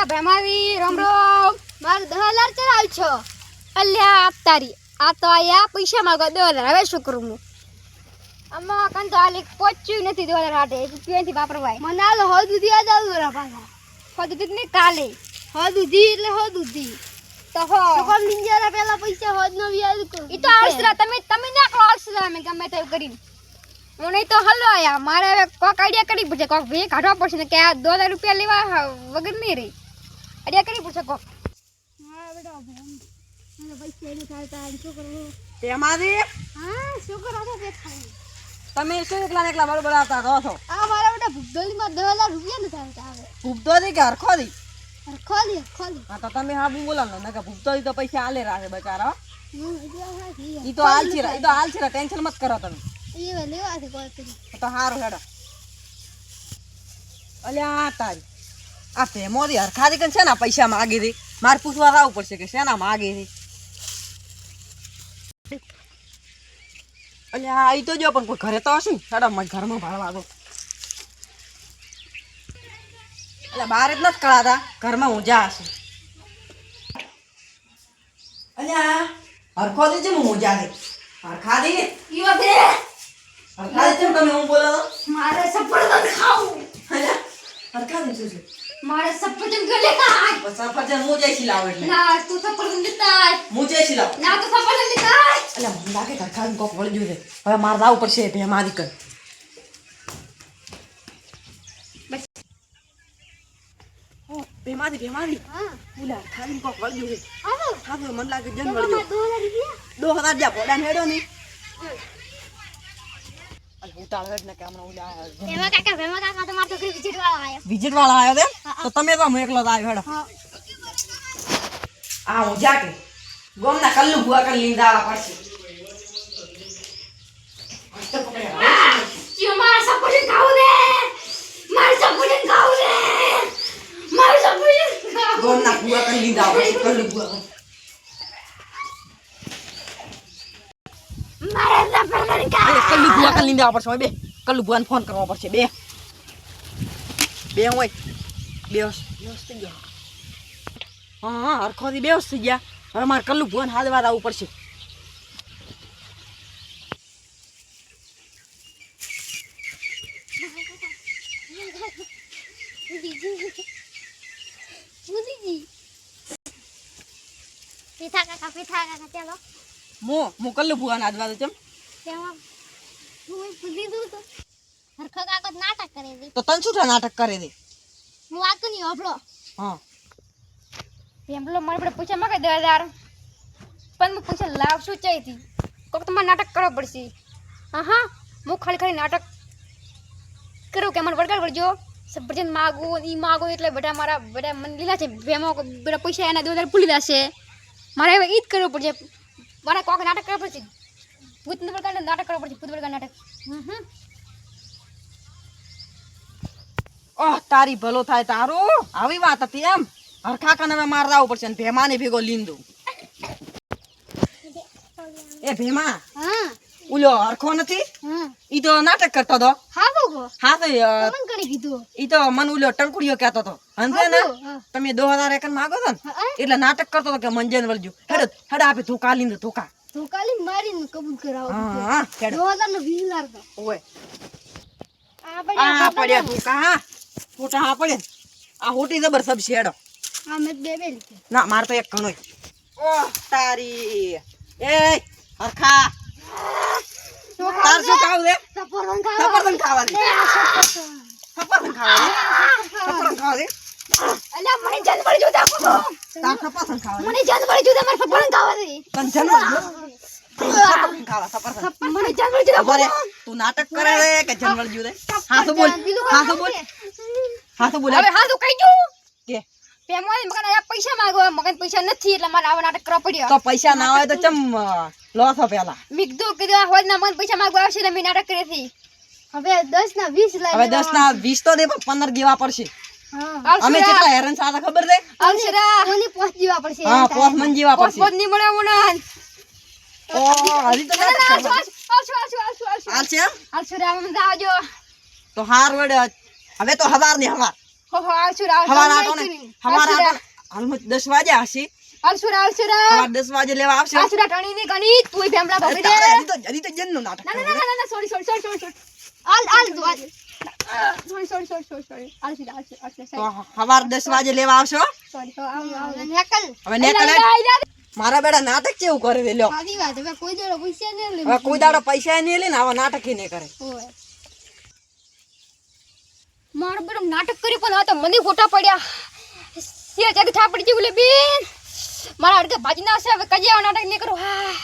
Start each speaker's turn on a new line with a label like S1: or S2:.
S1: મારા ભેમાવી રામ રામ મારે દસ હજાર ચલાવ છો. અલ્યા તારી. આ તો આયા પૈસા માગો દસ હજાર. હવે શું કરું હું? આમાં કન તો આલી પહોંચ્યું નથી દસ હજાર હાટે રૂપિયાથી વાપરવાય. મને હાલ હો દૂધી આ જાવ પાછા. હો દૂધી ને કાલે? હો દૂધી એટલે હો દૂધી તો હો. તો કોમ નિંજારા પેલા પૈસા હોદ નો વ્યાજ કરું? ઈ તો આવસરા તમે તમે નાખો આવસરા અમે ગમે તે કરીને હું નહીં તો હલો આયા. મારે હવે કોક આઈડિયા કરી પડશે. કોક ભે કાઢવા પડશે. કે આ દો હજાર રૂપિયા લેવા વગર નહીં રહી. આઈડિયા કરી પડશે કોક. હા બેટા મને પૈસા નહીં થાય શું કરવું?
S2: તેમાંથી?
S1: હા શું કરો છો તે ખાઈ
S2: તમે શું એકલા એકલા બરોબર આવતા રહો છો?
S1: આ મારા બેટા ભૂગોળમાં દસ હજાર રૂપિયા નથી આવતા આવે
S2: ભૂપતો કે હરખો હતી
S1: અરે ખોલી ખોલી
S2: હા તો તમે હા બુ બોલો ને કે હતી તો પૈસા આલે રાખે બચારા
S1: હું. હા ઈ
S2: તો હાલ છે ઈ તો હાલ છે ટેન્શન મત કરો તમે.
S1: એ લેવા છે કોઈ
S2: તો હારું હેડો. અલ્યા તારી. આ ફેમોથી હરખાદી કન છે ને પૈસા માગી હતી મારે પૂછવા આવવું પડશે કે શેના માગી હતી હા એ તો જો પણ કોઈ ઘરે તો હશે ને? સાડા મારે ઘરમાં ભાડવા દો. એટલે બહાર જ નથી કળાતા. ઘરમાં ઊંઝા હશે અલ્યા હરખો દે છે હું ઊંઝા દે હરખા દે
S1: ઈ વખતે
S2: હરખા દે છે તમે હું બોલો
S1: મારે સફરજન ખાવું.
S2: અલ્યા હરખા દે શું છે?
S1: મારે સફરજન ગલે કાય
S2: બસ સફરજન હું જઈશ લાવ એટલે?
S1: ના તું સફરજન લેતા.
S2: હું જઈશ લાવ
S1: ના તો સફરજન લેતા.
S2: એટલે મને લાગે હરખા કોક વળ્યું છે. હવે મારે લાવવું પડશે ભેમારી કર. ભેમારી ભેમારી
S1: હા.
S2: બોલા ખાલી કોક વળ્યું છે.
S1: આવો
S2: હા તો મને લાગે જન
S1: વળ્યું દો હજાર રૂપિયા
S2: જ્યાં પોડા હેડો ની.
S1: વિઝિટ વાળા
S2: આવ્યો. તે તો તમે તો એકલો આવ્યો હેડો. આ હું જા ગોમના કલ્લુ ભુવા કરી લઈને દાવા પડશે.
S1: યો મારા સફરજન ખાવું દે મારે સફરજન ખાવું દે મારે સફરજન ખાવું
S2: ગોમના ભુવા કરી લઈને દાવા પડશે કલ્લુ ભુવા
S1: મારે સફરજન ખાવું
S2: અરે કલ્લુ ભુવા લઈને દાવા પડશે બે કલ્લુ ભુવાને ફોન કરવો પડશે બે બે હોય બેહોશ બેહોશ થઈ ગયા હા હા હરખોથી બેહોશ થઈ ગયા હવે મારે કલ્લુ ભુવાને હાથ વાર આવવું પડશે
S1: પીઠા કાકા પીઠા કાકા ચાલો
S2: મો હું કલ્લુ ભુવાને હાથ વાર ચમ
S1: નાટક કરે છે
S2: તો તને શું નાટક કરે દે
S1: હું વાત નહીં હોભળો.
S2: હા.
S1: પેમ્પલો મારે આપણે પૂછા માંગે પણ હું પૂછા લાવશું ચાહીથી કોક તમારે નાટક કરવો પડશે. હા હા હું ખાલી ખાલી નાટક કરું કે મને વળગાડ પડજો સફરજન માગો ઈ માગો એટલે બધા મારા બધા મને લીલા છે. ભેમો બધા પૈસા એના દો હજાર ભૂલી જશે. મારે હવે જ કરવું પડશે. મારે કોક નાટક કરવું પડશે. ભૂત વળગાડ નાટક કરવું પડશે ભૂત વળગાડ નાટક.
S2: ઓહ તારી ભલો થાય તારું. આવી વાત હતી એમ. હરખા કને હવે મારે આવવું પડશે ભેમાને ભેગો લીંદુ એ ભેમા
S1: હા.
S2: ઉલો હરખો નથી? ઈ તો નાટક કરતો હતો.
S1: હા બોગો
S2: હા તો અ,
S1: કરી કીધું
S2: ઈ તો મન ઉલો ટંકુડિયો કહેતો હતો. હંસે ને? તમે દો હજાર એકન માગો છો ને? એટલે નાટક કરતો હતો કે મંજન વળજુ હેડ હેડ આપે ધોકા લીંદુ ધોકા.
S1: તો કાલી મારીને કબૂલ કરાવો
S2: હા હા
S1: નો વીસ લાખ
S2: ઓય
S1: આ
S2: આ પડ્યા ધોકા હા ફોટા હા પડે આ હોટી જબર સબ શેડો
S1: આ મેં બે બે
S2: ના માર તો એક કણો તારી એ હરખા તાર શું ખાવું છે
S1: સફરજન ખાવા
S2: સફરજન ખાવા દે
S1: લે આ સફરજન.
S2: સફરજન ખાવા દે સફરજન ખાવા દે
S1: મને જાન પડી જોતા
S2: તાર સફરજન ખાવા
S1: મને જાન પડી જોતા મારે ખાવા દે
S2: તને
S1: મને જાન પડી જોતા
S2: તું. નાટક કરે રે કે જન્મ જ્યું રે હા તો બોલ. હા તો બોલ. હા તો બોલ.
S1: હવે હા તો કહી દઉં.
S2: કે?
S1: પેમોને મગન આ પૈસા માંગો મગન પૈસા નથી એટલે મારે આવા નાટક કરવા પડ્યો.
S2: તો પૈસા ના હોય તો ચમ લોસ હો પેલા.
S1: કીધું હોય ના મગન પૈસા માંગો આવશે ને મેં નાટક કરી હતી. હવે દસ ના વીસ લાઈ
S2: હવે દસ ના વીસ તો દે પણ પંદર દેવા પડશે.
S1: હા
S2: અમે કેટલા હેરાન સાદા ખબર છે?
S1: અક્ષરા કોની પોસ જીવા પડશે.
S2: હા પોસ મન જીવા પડશે.
S1: પોસની મળે મને
S2: ઓ હજી તો ના કરવા.
S1: આવશું આવશું આવશું આવશું
S2: હાલ છે એમ?
S1: આવશું રામ
S2: તો હાર વડે હવે તો હવાર ને હવાર.
S1: હો હો આવશું રામ
S2: હવાર આટો ને.
S1: આશુરા.
S2: આટા-
S1: આલસુરા આલસુરા
S2: વાગે લેવા આવશે.
S1: ની તું ભેમલા
S2: અરે
S1: દે. ના
S2: તો હજી તો જનનું નાટક
S1: ના ના ના સોરી સોરી સોરી સોરી આલ આલ તું આલ sorry sorry sorry sorry sorry
S2: તો
S1: આલસુરા
S2: સવાર દસ વાગે લેવા આવશો?
S1: સોરી તો આવ આવ. નેકલ.
S2: હવે નેકલ મારા બેડા નાટક કેવું કરે છે લ્યો.
S1: આવી વાત હવે કોઈ દાડો પૈસા નહીં લે.
S2: હવે કોઈ દાડો પૈસા નહીં લે ને આવા નાટક નહીં કરે.
S1: મારા મારો બેટો નાટક કરી પણ આ તો મને ખોટા પડ્યા. સિયા જગ થાપડી જેવું લે બેન. મારા અડકે ભાજી ના છે હવે કજે આવા નાટક નહીં કરો. હા.